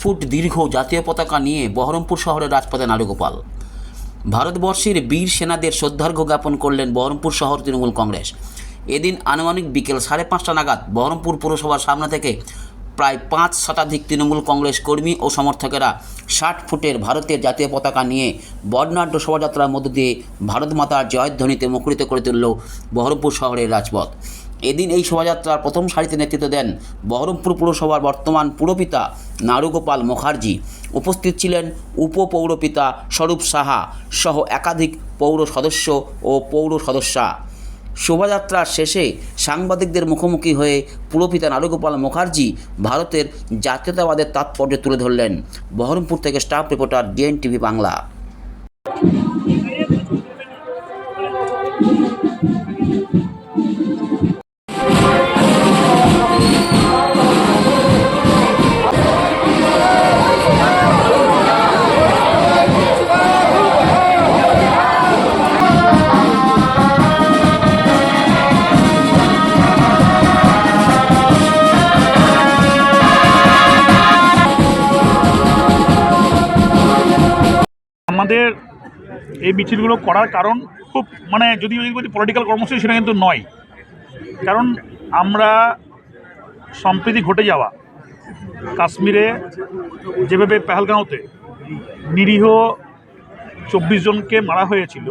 Foot দীর্ঘ জাতীয় পতাকা নিয়ে বহরমপুর শহরের রাজপথে নারুগোপাল। ভারতবর্ষের বীর সেনাদের শ্রদ্ধার্ঘ্য জ্ঞাপন করলেন বহরমপুর শহর তৃণমূল কংগ্রেস। এদিন আনুমানিক বিকেল সাড়ে পাঁচটা নাগাদ বহরমপুর পুরসভার সামনে থেকে প্রায় পাঁচ শতাধিক তৃণমূল কংগ্রেস কর্মী ও সমর্থকেরা ষাট ফুটের ভারতের জাতীয় পতাকা নিয়ে বর্ণাঢ্য শোভাযাত্রার মধ্য দিয়ে ভারত মাতার জয়ধ্বনিতে মুখরিত করে তুলল বহরমপুর শহরের রাজপথ। এদিন এই শোভাযাত্রার প্রথম সারিতে নেতৃত্ব দেন বহরমপুর পুরসভার বর্তমান পুরপিতা নারুগোপাল মুখার্জি। উপস্থিত ছিলেন উপপৌরপিতা স্বরূপ সাহা সহ একাধিক পৌর সদস্য ও পৌর সদস্যা। শোভাযাত্রার শেষে সাংবাদিকদের মুখোমুখি হয়ে পুরপিতা নারুগোপাল মুখার্জি ভারতের জাতীয়তাবাদের তাৎপর্য তুলে ধরলেন। বহরমপুর থেকে staff reporter DN TV Bangla. আমাদের এই মিছিলগুলো করার কারণ খুব মানে যদি যদি পলিটিক্যাল কর্মসূচি, সেটা কিন্তু নয়। কারণ আমরা সম্প্রীতি ঘটে যাওয়া, কাশ্মীরে যেভাবে পেহেলগাঁওতে নিরীহ চব্বিশ জনকে মারা হয়েছিল,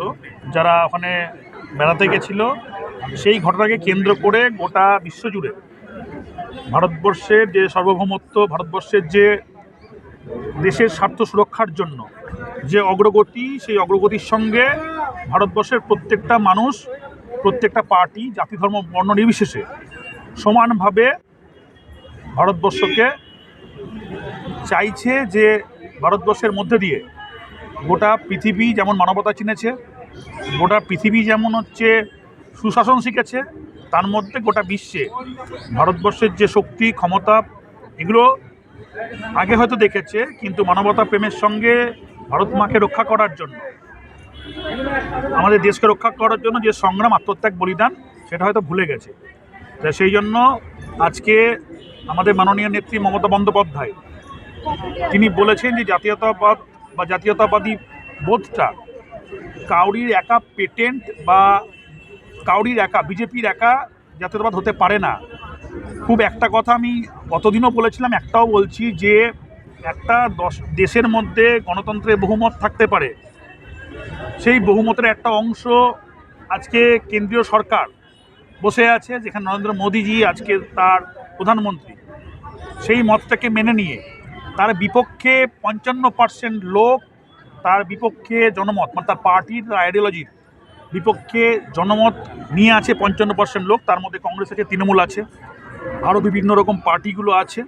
যারা ওখানে বেড়াতে গেছিল, সেই ঘটনাকে কেন্দ্র করে গোটা বিশ্বজুড়ে ভারতবর্ষের যে সার্বভৌমত্ব, ভারতবর্ষের যে দেশের স্বার্থ সুরক্ষার জন্য যে অগ্রগতি, সেই অগ্রগতির সঙ্গে ভারতবর্ষের প্রত্যেকটা মানুষ, প্রত্যেকটা পার্টি, জাতি, ধর্ম, বর্ণ নির্বিশেষে সমানভাবে ভারতবর্ষকে চাইছে যে ভারতবর্ষের মধ্যে দিয়ে গোটা পৃথিবী যেমন মানবতা চিনেছে, গোটা পৃথিবী যেমন হচ্ছে সুশাসন শিখেছে, তার মধ্যে গোটা বিশ্বে ভারতবর্ষের যে শক্তি, ক্ষমতা, এগুলো আগে হয়তো দেখেছে, কিন্তু মানবতা প্রেমের সঙ্গে ভারত মাকে রক্ষা করার জন্য। আমাদের দেশকে রক্ষা করার জন্য যে সংগ্রাম, আত্মত্যাগ, বলিদান, সেটা হয়তো ভুলে গেছে। তা সেই জন্য আজকে আমাদের মাননীয় নেত্রী মমতা বন্দ্যোপাধ্যায়, তিনি বলেছেন যে জাতীয়তাবাদ বা জাতীয়তাবাদী বোধটা কাউরির একা পেটেন্ট বা কাউরির একা, বিজেপির একা জাতীয়তাবাদ হতে পারে না। খুব একটা কথা আমি গতদিনও বলেছিলাম, একটাও বলছি যে একটা দশ দেশের মধ্যে গণতন্ত্রে বহুমত থাকতে পারে। সেই বহুমতের একটা অংশ আজকে কেন্দ্রীয় সরকার বসে আছে, যেখানে নরেন্দ্র মোদীজি আজকে তার প্রধানমন্ত্রী। সেই মতটাকে মেনে নিয়ে তার বিপক্ষে পঞ্চান্ন পার্সেন্ট লোক তার বিপক্ষে জনমত মানে তার পার্টির আইডিওলজির বিপক্ষে জনমত নিয়ে আছে পঞ্চান্ন পার্সেন্ট লোক। তার মধ্যে কংগ্রেস আছে, তৃণমূল আছে, আরও বিভিন্ন রকম পার্টিগুলো আছে।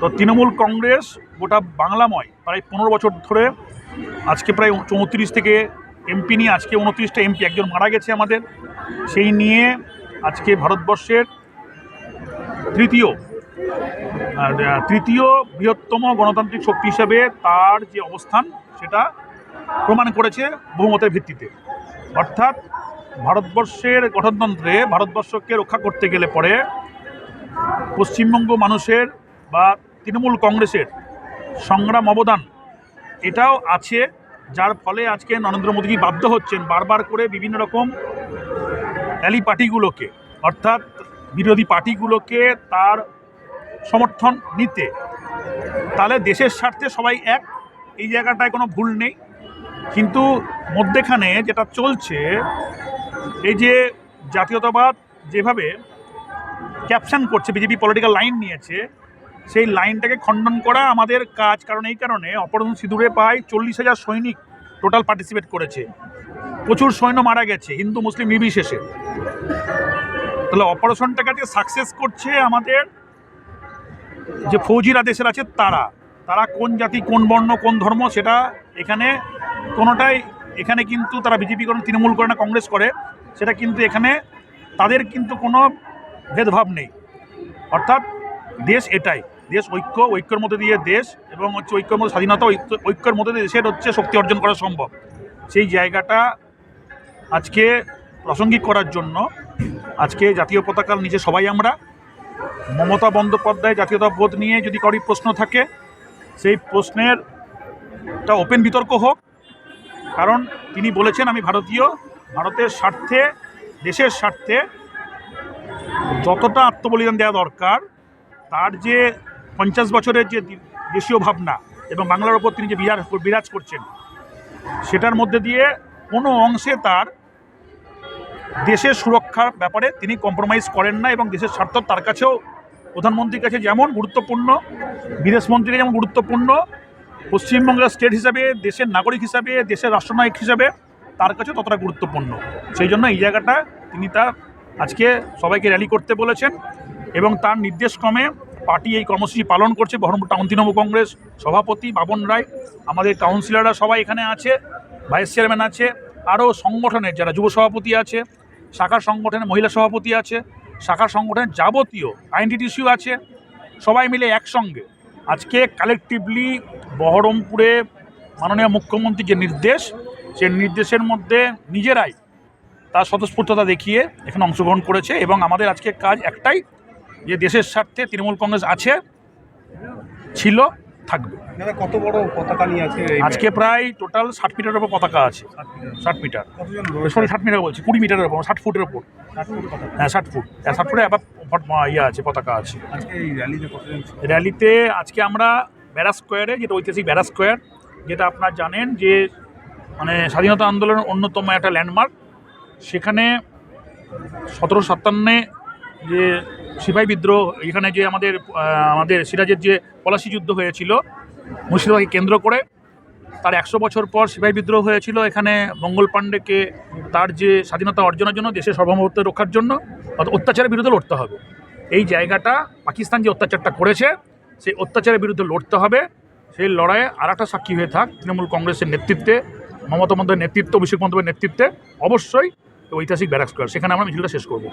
তো তৃণমূল কংগ্রেস গোটা বাংলাময় প্রায় পনেরো বছর ধরে আজকে প্রায় চৌত্রিশ থেকে এমপি নিয়ে আজকে উনত্রিশটা এমপি, একজন মারা গেছে আমাদের। সেই নিয়ে আজকে ভারতবর্ষের তৃতীয় তৃতীয় বৃহত্তম গণতান্ত্রিক শক্তি হিসেবে তার যে অবস্থান, সেটা প্রমাণ করেছে বহুমতের ভিত্তিতে। অর্থাৎ ভারতবর্ষের গঠনতন্ত্রে ভারতবর্ষকে রক্ষা করতে গেলে পরে পশ্চিমবঙ্গ মানুষের বা তৃণমূল কংগ্রেসের সংগ্রাম অবদান, এটাও আছে। যার ফলে আজকে নরেন্দ্র মোদীজি বাধ্য হচ্ছেন বারবার করে বিভিন্ন রকম অ্যালি পার্টিগুলোকে অর্থাৎ বিরোধী পার্টিগুলোকে তার সমর্থন নিতে। তাহলে দেশের স্বার্থে সবাই এক, এই জায়গাটায় কোনো ভুল নেই। কিন্তু মধ্যেখানে যেটা চলছে, এই যে জাতীয়তাবাদ যেভাবে ক্যাপশন করছে, বিজেপি পলিটিক্যাল লাইন নিয়েছে সেই লাইনটাকে খণ্ডন করা আমাদের কাজ। কারণ এই কারণে অপারেশন সিঁদুরে প্রায় চল্লিশ হাজার সৈনিক টোটাল পার্টিসিপেট করেছে। প্রচুর সৈন্য মারা গেছে, হিন্দু, মুসলিম নির্বিশেষে। তাহলে অপারেশনটাকে সাকসেস করছে আমাদের, যে ফৌজিরা দেশের আছে তারা। তারা কোন জাতি, কোন বর্ণ, কোন ধর্ম, সেটা এখানে কোনোটাই, এখানে কিন্তু তারা বিজেপি করে তৃণমূল করে না, কংগ্রেস করে। সেটা কিন্তু এখানে তাদের কিন্তু কোনো ভেদভাব নেই। অর্থাৎ দেশ এটাই। দেশ, ঐক্য, ঐক্যের মধ্যে দিয়ে দেশ এবং হচ্ছে ঐক্যের মধ্যে স্বাধীনতা, ঐক্য- ঐক্যের মধ্যে দিয়ে দেশের হচ্ছে শক্তি অর্জন করা সম্ভব। সেই জায়গাটা আজকে প্রাসঙ্গিক করার জন্য আজকে জাতীয় পতাকার নিচে সবাই আমরা, মমতা বন্দ্যোপাধ্যায় জাতীয়তাবোধ নিয়ে যদি কারোর প্রশ্ন থাকে, সেই প্রশ্নের একটা ওপেন বিতর্ক হোক, কারণ তিনি বলেছেন আমি ভারতীয়, ভারতের স্বার্থে, দেশের স্বার্থে যতটা আত্মবলিদান দেওয়া দরকার, তার যে পঞ্চাশ বছরের যে দেশীয় ভাবনা এবং বাংলার ওপর তিনি যে বিরাজ বিরাজ করছেন, সেটার মধ্যে দিয়ে কোনো অংশে তার দেশের সুরক্ষার ব্যাপারে তিনি কম্প্রোমাইজ করেন না এবং দেশের স্বার্থ তার কাছেও, প্রধানমন্ত্রীর কাছে যেমন গুরুত্বপূর্ণ বিদেশমন্ত্রীর যেমন গুরুত্বপূর্ণ, পশ্চিমবঙ্গের স্টেট হিসাবে, দেশের নাগরিক হিসাবে, দেশের রাষ্ট্রনায়ক হিসাবে তার কাছে ততটা গুরুত্বপূর্ণ। সেই জন্য এই জায়গাটা তিনি তার আজকে সবাইকে র্যালি করতে বলেছেন এবং তার নির্দেশক্রমে পার্টি এই কর্মসূচি পালন করছে, বহরমপুর টাউন তৃণমূল কংগ্রেস সভাপতি বাবন রায়, আমাদের কাউন্সিলররা সবাই এখানে আছে, ভাইস চেয়ারম্যান আছে, আরও সংগঠনের যারা যুব সভাপতি আছে, শাখা সংগঠনের মহিলা সভাপতি আছে, শাখা সংগঠনের যাবতীয় আইনটিটিসিও আছে, সবাই মিলে একসঙ্গে আজকে কালেকটিভলি বহরমপুরে মাননীয় মুখ্যমন্ত্রীর যে নির্দেশ সেই নির্দেশের মধ্যে নিজেরাই তার স্বতঃস্ফূর্ততা দেখিয়ে এখানে অংশগ্রহণ করেছে এবং আমাদের আজকে কাজ একটাই যে দেশের স্বার্থে তৃণমূল কংগ্রেস আছে ছিল থাকবে। কত বড় পতাকা নিয়ে আছে আজকে প্রায় টোটাল ষাট মিটারের উপর পতাকা আছে। ষাট মিটার। সরি ষাট মিটার বলছি কুড়ি মিটারের উপর ষাট ফুটের উপর হ্যাঁ ষাট ফুট। হ্যাঁ ষাট ফুটে আবার ইয়ে আছে পতাকা আছে। র্যালিতে আজকে আমরা ব্যারা স্কোয়ারে যেটা ঐতিহাসিক ব্যারা স্কোয়ার যেটা আপনারা জানেন যে মানে স্বাধীনতা আন্দোলনের অন্যতম একটা ল্যান্ডমার্ক। সেখানে সতেরো সাতান্নে যে সিপাহী বিদ্রোহ, এখানে যে আমাদের আমাদের সিরাজের যে পলাশি যুদ্ধ হয়েছিল, মুর্শিদাবাদকে কেন্দ্র করে, তার একশো বছর পর সিপাহী বিদ্রোহ হয়েছিল এখানে মঙ্গল পাণ্ডেকে তার যে স্বাধীনতা অর্জনের জন্য, দেশের সার্বভৌমত্ব রক্ষার জন্য অত্যাচারের বিরুদ্ধে লড়তে হবে। এই জায়গাটা পাকিস্তান যে অত্যাচারটা করেছে, সেই অত্যাচারের বিরুদ্ধে লড়তে হবে। সেই লড়াইয়ে আর একটা সাক্ষী হয়ে থাক তৃণমূল কংগ্রেসের নেতৃত্বে, মমতা বন্দ্যোপাধ্যায়ের নেতৃত্ব, অভিষেক বন্দ্যোপাধ্যায়ের নেতৃত্বে। অবশ্যই ঐতিহাসিক ব্যারাক স্কোয়ার সেখানে আমরা মিছিলটা শেষ করব।